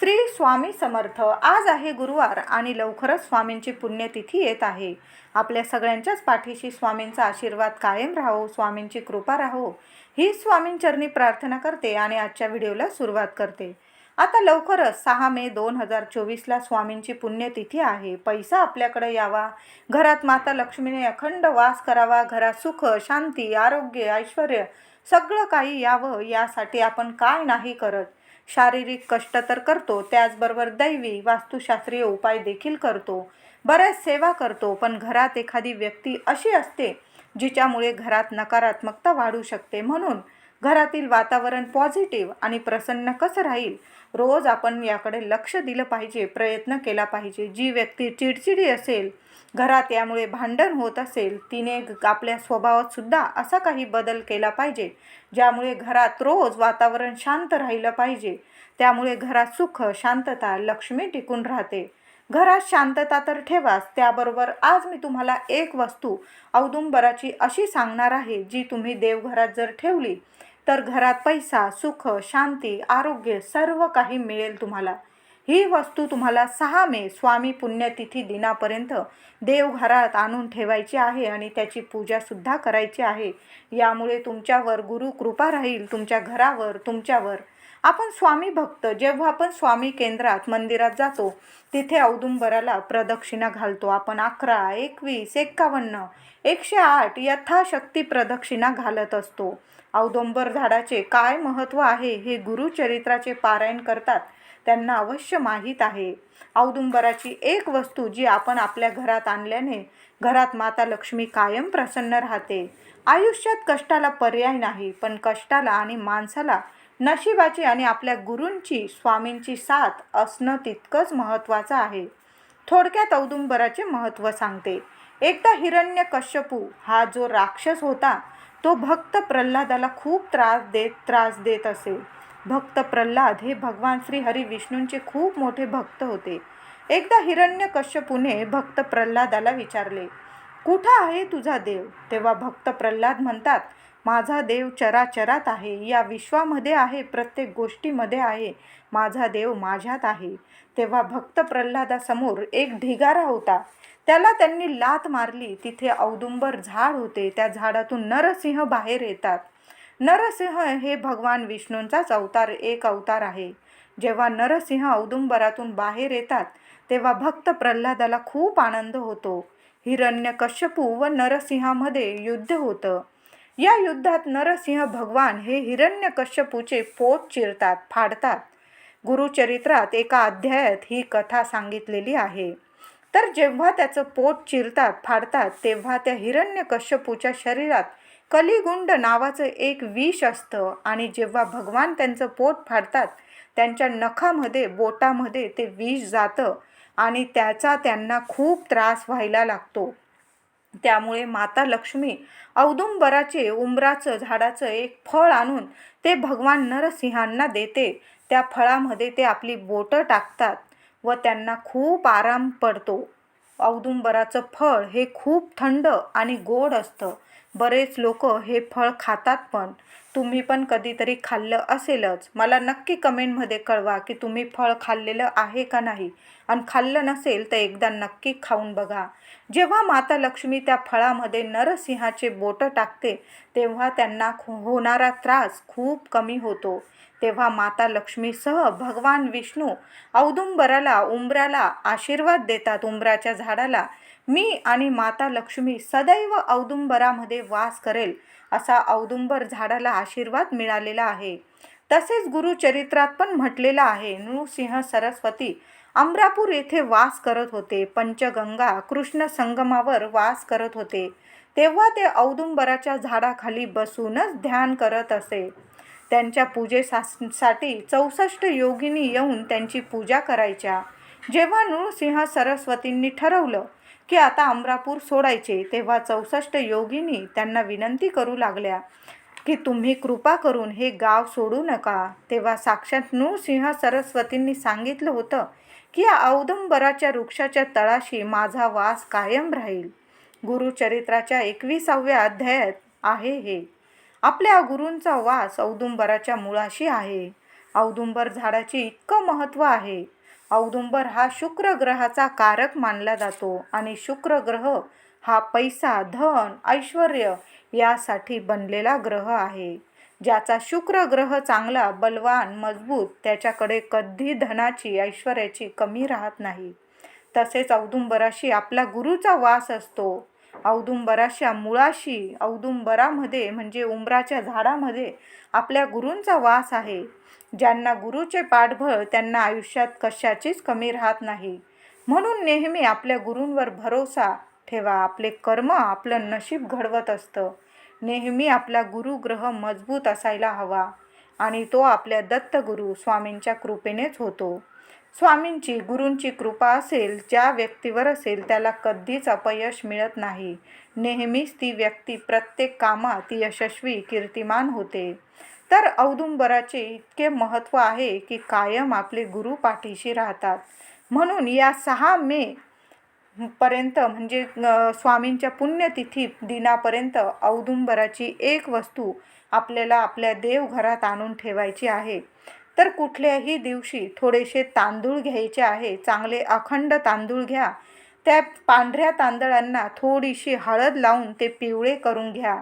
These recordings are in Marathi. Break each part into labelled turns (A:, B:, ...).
A: श्री स्वामी समर्थ. आज आहे गुरुवार आणि लवकरच स्वामींची पुण्यतिथी येत आहे. आपल्या सगळ्यांच्याच पाठीशी स्वामींचा आशीर्वाद कायम राहो स्वामींची कृपा राहो. ही स्वामींचरणी प्रार्थना करते आणि आजच्या व्हिडिओला सुरुवात करते. आता लवकरच सहा मे दोन हजार चोवीसला स्वामींची पुण्यतिथी आहे. पैसा आपल्याकडे यावा. घरात माता लक्ष्मीने अखंड वास करावा. घरात सुख शांती आरोग्य ऐश्वर सगळं काही यावं. यासाठी आपण काय नाही करत. शारीरिक कष्ट तर करतो त्याचबरोबर दैवी वास्तुशास्त्रीय उपाय देखील करतो. बऱ्याच सेवा करतो पण घरात एखादी व्यक्ती अशी असते जिच्यामुळे घरात नकारात्मकता वाढू शकते. म्हणून घरातील वातावरण पॉझिटिव्ह आणि प्रसन्न कसं राहील? रोज आपण याकडे लक्ष दिलं पाहिजे प्रयत्न केला पाहिजे. जी व्यक्ती चिडचिडी असेल घरात यामुळे भांडण होत असेल तिने ग- आपल्या स्वभावात सुद्धा असा काही बदल केला पाहिजे ज्यामुळे घरात रोज वातावरण शांत राहिलं पाहिजे. त्यामुळे घरात सुख शांतता लक्ष्मी टिकून राहते. घरात शांतता तर ठेवाच त्याबरोबर आज मी तुम्हाला एक वस्तू औदुंबराची अशी सांगणार आहे जी तुम्ही देवघरात जर ठेवली तर घरात पैसा सुख शांती आरोग्य सर्व काही मिळेल तुम्हाला. ही वस्तू तुम्हाला सहा मे स्वामी पुण्यतिथी दिनापर्यंत देवघरात आणून ठेवायची आहे आणि त्याची पूजासुद्धा करायची आहे. यामुळे तुमच्यावर गुरु कृपा राहील तुमच्या घरावर तुमच्यावर आपण स्वामी भक्त जेव्हा आपण स्वामी केंद्रात मंदिरात जातो तिथे औदुंबराला प्रदक्षिणा घालतो. आपण अकरा एकवीस एक्कावन्न एकशे आठ यथाशक्ती प्रदक्षिणा घालत असतो. औदुंबर झाडाचे काय महत्त्व आहे हे गुरुचरित्राचे पारायण करतात त्यांना अवश्य माहीत आहे. औदुंबराची एक वस्तू जी आपण आपल्या घरात आणल्याने घरात माता लक्ष्मी कायम प्रसन्न राहते. आयुष्यात कष्टाला पर्याय नाही पण कष्टाला आणि माणसाला नशिबाची आणि आपल्या गुरूंची स्वामींची साथ असणं तितकंच महत्त्वाचं आहे. थोडक्यात औदुंबराचे महत्त्व सांगते. एकदा हिरण्य कश्यपू हा जो राक्षस होता तो भक्त प्रल्हादाला खूप त्रास देत त्रास देत असे. भक्त प्रल्हाद हे भगवान श्री हरी विष्णूंचे खूप मोठे भक्त होते. एकदा हिरण्य कश्यपूने भक्त प्रल्हादाला विचारले कुठं आहे तुझा देव? तेव्हा भक्त प्रल्हाद म्हणतात माझा देव चराचरात आहे. या विश्वामध्ये आहे प्रत्येक गोष्टीमध्ये आहे. माझा देव माझ्यात आहे. तेव्हा भक्त प्रल्हादासमोर एक ढिगारा होता. त्याला त्यांनी लात मारली. तिथे औदुंबर झाड होते. त्या झाडातून नरसिंह बाहेर येतात. नरसिंह हे भगवान विष्णूंचाच अवतार एक अवतार आहे. जेव्हा नरसिंह औदुंबरातून बाहेर येतात तेव्हा भक्त प्रल्हादाला खूप आनंद होतो. हिरण्य कश्यपू व नरसिंहामध्ये युद्ध होतं. या युद्धात नरसिंह भगवान हे हिरण्य कश्यपूचे पोट चिरतात फाडतात. गुरुचरित्रात एका अध्यायात ही कथा सांगितलेली आहे. तर जेव्हा त्याचं पोट चिरतात फाडतात तेव्हा त्या हिरण्य कश्यपूच्या शरीरात कलिगुंड नावाचं एक विष असतं आणि जेव्हा भगवान त्यांचं पोट फाडतात त्यांच्या नखामध्ये बोटामध्ये ते विष जातं आणि त्याचा त्यांना खूप त्रास व्हायला लागतो. त्यामुळे माता लक्ष्मी औदुंबराचे उंबराचं झाडाचं एक फळ आणून ते भगवान नरसिंहांना देते. त्या फळामध्ये ते आपली बोटं टाकतात व त्यांना खूप आराम पडतो. औदुंबराचं फळ हे खूप थंड आणि गोड असतं. बरेच लोक हे फळ खातात पण. तुम्ही पण कधीतरी खाल्लं असेलच. मला नक्की कमेंटमध्ये कळवा की तुम्ही फळ खाल्लेलं आहे का नाही. आणि खाल्लं नसेल तर एकदा नक्की खाऊन बघा. जेव्हा माता लक्ष्मी त्या फळामध्ये नरसिंहाचे बोटं टाकते तेव्हा त्यांना होणारा त्रास खूप कमी होतो. तेव्हा माता लक्ष्मीसह भगवान विष्णू औदुंबराला उंबराला आशीर्वाद देतात उंबराच्या झाडाला. मी आणि माता लक्ष्मी सदैव औदुंबरामध्ये वास करेल असा औदुंबर झाडाला आशीर्वाद मिळालेला आहे. तसेच गुरुचरित्रात पण म्हटलेलं आहे नृसिंह सरस्वती अमरापूर येथे वास करत होते पंचगंगा कृष्ण संगमावर वास करत होते. तेव्हा ते औदुंबराच्या झाडाखाली बसूनच ध्यान करत असे. त्यांच्या पूजेसाठी चौसष्ट योगिनी येऊन त्यांची पूजा करायच्या. जेव्हा नृसिंह सरस्वतींनी ठरवलं की आता अमरापूर सोडायचे तेव्हा चौसष्ट योगिनी त्यांना विनंती करू लागल्या की तुम्ही कृपा करून हे गाव सोडू नका. तेव्हा साक्षात नृसिंह सरस्वतींनी सांगितलं होतं की या औदंबराच्या वृक्षाच्या तळाशी माझा वास कायम राहील. गुरुचरित्राच्या एकविसाव्या अध्यायात आहे हे. आपल्या गुरूंचा वास औदुंबराच्या मुळाशी आहे. औदुंबर झाडाची इतकं महत्त्व आहे. औदुंबर हा शुक्र ग्रहाचा कारक मानला जातो आणि शुक्र ग्रह हा पैसा धन ऐश्वर यासाठी बनलेला ग्रह आहे. ज्याचा शुक्र ग्रह चांगला बलवान मजबूत त्याच्याकडे कधी धनाची ऐश्वर्याची कमी राहत नाही. तसेच औदुंबराशी आपला गुरुचा वास असतो. औदुंबराच्या मुळाशी औदुंबरामध्ये म्हणजे उंबराच्या झाडामध्ये आपल्या गुरूंचा वास आहे. ज्यांना गुरुचे पाठबळ त्यांना आयुष्यात कशाचीच कमी राहत नाही. म्हणून नेहमी आपल्या गुरूंवर भरोसा ठेवा. आपले कर्म आपलं नशीब घडवत असतं. नेहमी आपला गुरुग्रह मजबूत असायला हवा आणि तो आपल्या दत्तगुरू स्वामींच्या कृपेनेच होतो. स्वामींची गुरूंची कृपा असेल ज्या व्यक्तीवर असेल त्याला कधीच अपयश मिळत नाही. नेहमीच ती व्यक्ती प्रत्येक कामात यशस्वी कीर्तिमान होते. तर औदुंबराचे इतके महत्त्व आहे की कायम आपले गुरु पाठीशी राहतात. म्हणून या सहा मे पर्यंत म्हणजे स्वामींच्या पुण्यतिथी दिनापर्यंत औदुंबराची एक वस्तू आपल्याला आपल्या देवघरात आणून ठेवायची आहे. तर कुठल्याही दिवशी थोडेसे तांदूळ घ्यायचे आहे चांगले अखंड तांदूळ घ्या. त्या पांढऱ्या तांदळांना थोडीशी हळद लावून ते पिवळे करून घ्या.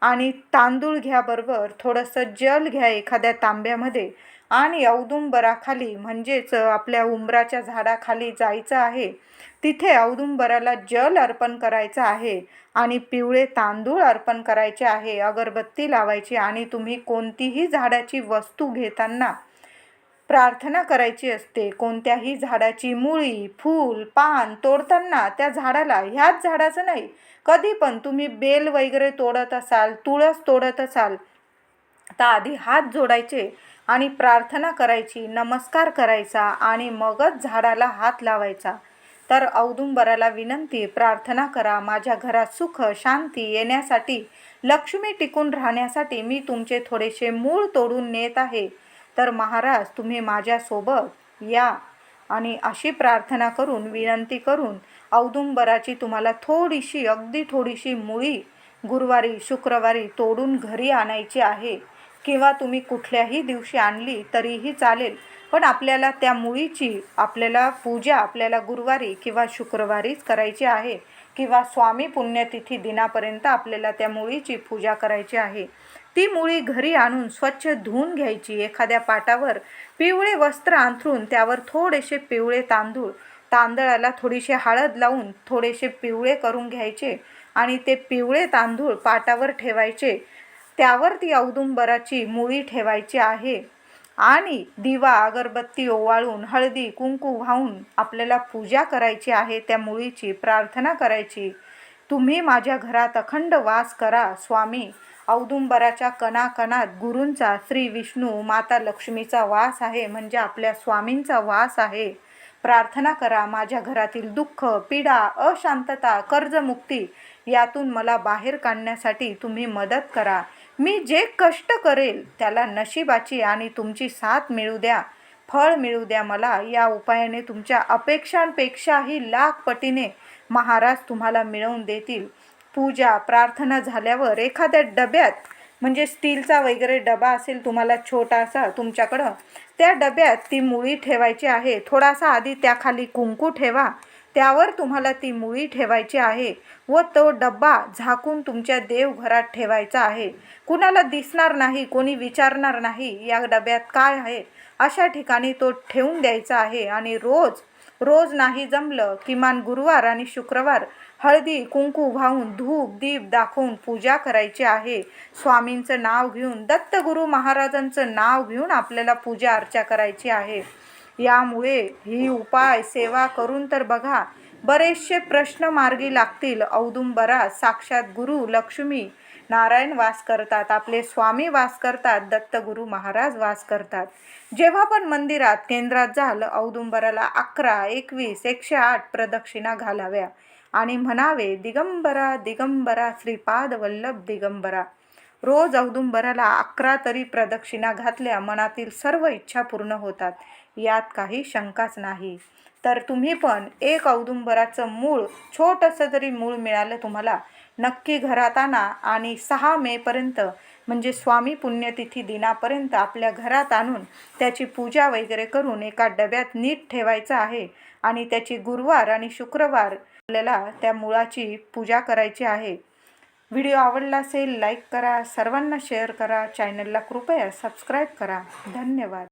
A: आणि तांदूळ घ्याबरोबर थोडंसं जल घ्या एखाद्या तांब्यामध्ये. आणि औदुंबराखाली म्हणजेच आपल्या उंबराच्या झाडाखाली जायचं आहे तिथे औदुंबराला जल अर्पण करायचं आहे आणि पिवळे तांदूळ अर्पण करायचे आहे अगरबत्ती लावायची आणि तुम्ही कोणतीही झाडाची वस्तू घेताना प्रार्थना करायची असते. कोणत्याही झाडाची मुळी फूल पान तोडताना त्या झाडाला ह्याच झाडाचं नाही कधी पण तुम्ही बेल वगैरे तोडत असाल तुळस तोडत असाल आता आधी हात जोडायचे आणि प्रार्थना करायची नमस्कार करायचा आणि मगच झाडाला हात लावायचा. तर औदुंबराला विनंती प्रार्थना करा माझ्या घरात सुख शांती येण्यासाठी लक्ष्मी टिकून राहण्यासाठी मी तुमचे थोडेसे मूळ तोडून नेत आहे. तर महाराज तुम्ही माझ्यासोबत या आणि अशी प्रार्थना करून विनंती करून औदुंबराची तुम्हाला थोडीशी अगदी थोडीशी मुळी गुरुवारी शुक्रवारी तोडून घरी आणायची आहे. किंवा तुम्ही कुठल्याही दिवशी आणली तरीही चालेल. पण आपल्याला त्या मुळीची आपल्याला पूजा आपल्याला गुरुवारी किंवा शुक्रवारीच करायची आहे किंवा स्वामी पुण्यतिथी दिनापर्यंत आपल्याला त्या मुळीची पूजा करायची आहे. ती मुळी घरी आणून स्वच्छ धुवून घ्यायची. एखाद्या पाटावर पिवळे वस्त्र अंथरून त्यावर थोडेसे पिवळे तांदूळ तांदळाला थोडीशी हळद लावून थोडेसे पिवळे करून घ्यायचे आणि ते पिवळे तांदूळ पाटावर ठेवायचे. त्यावर ती औदुंबराची मुळी ठेवायची आहे. आणि दिवा अगरबत्ती ओवाळून हळदी कुंकू वाहून आपल्याला पूजा करायची आहे त्या मुळीची प्रार्थना करायची. तुम्ही माझ्या घरात अखंड वास करा स्वामी. औदुंबराच्या कणाकणात गुरूंचा श्री विष्णू माता लक्ष्मीचा वास आहे म्हणजे आपल्या स्वामींचा वास आहे. प्रार्थना करा माझ्या घरातील दुःख पीडा अशांतता कर्जमुक्ती यातून मला बाहेर काढण्यासाठी तुम्ही मदत करा. मी जे कष्ट करेल त्याला नशिबाची आणि तुमची साथ मिळू द्या फळ मिळू द्या मला. या उपायाने तुमच्या अपेक्षांपेक्षाही लाख पटीने महाराज तुम्हाला मिळवून देतील. पूजा प्रार्थना झाल्यावर एखाद्या डब्यात म्हणजे स्टीलचा वगैरे डबा असेल तुम्हाला छोटासा तुमच्याकडं त्या डब्यात ती मुळी ठेवायची आहे. थोडासा आधी त्याखाली कुंकू ठेवा. त्यावर तुम्हाला ती मुळी ठेवायची आहे व तो डब्बा झाकून तुमच्या देवघरात ठेवायचा आहे. कुणाला दिसणार नाही कोणी विचारणार नाही या डब्यात काय आहे? अशा ठिकाणी तो ठेवून द्यायचा आहे आणि रोज रोज नाही जमलं किमान गुरुवार आणि शुक्रवार हळदी कुंकू वाहून धूप दीप दाखवून पूजा करायची आहे. स्वामींचं नाव घेऊन दत्तगुरू महाराजांचं नाव घेऊन आपल्याला पूजा अर्चा करायची आहे. यामुळे ही उपाय सेवा करून तर बघा बरेचसे प्रश्न मार्गी लागतील. औदुंबरात साक्षात गुरु लक्ष्मी नारायण वास करतात. आपले स्वामी वास करतात दत्तगुरू महाराज वास करतात. जेव्हा पण मंदिरात केंद्रात जाल औदुंबराला अकरा एकवीस एकशे आठ प्रदक्षिणा घालाव्या. आणि म्हणावे दिगंबरा दिगंबरा श्रीपाद वल्लभ दिगंबरा. रोज औदुंबराला अकरा तरी प्रदक्षिणा घातल्या मनातील सर्व इच्छा पूर्ण होतात. यात काही शंकाच नाही. तर तुम्ही पण एक औदुंबराचं मूळ छोटंसं जरी मूळ मिळालं तुम्हाला नक्की घरात आणा आणि सहा मेपर्यंत म्हणजे स्वामी पुण्यतिथी दिनापर्यंत आपल्या घरात आणून त्याची पूजा वगैरे करून एका डब्यात नीट ठेवायचं आहे. आणि त्याची गुरुवार आणि शुक्रवार आपल्याला त्या मुळाची पूजा करायची आहे. व्हिडिओ आवडला असेल लाईक करा. सर्वांना शेअर करा. चॅनलला कृपया सबस्क्राईब करा. धन्यवाद.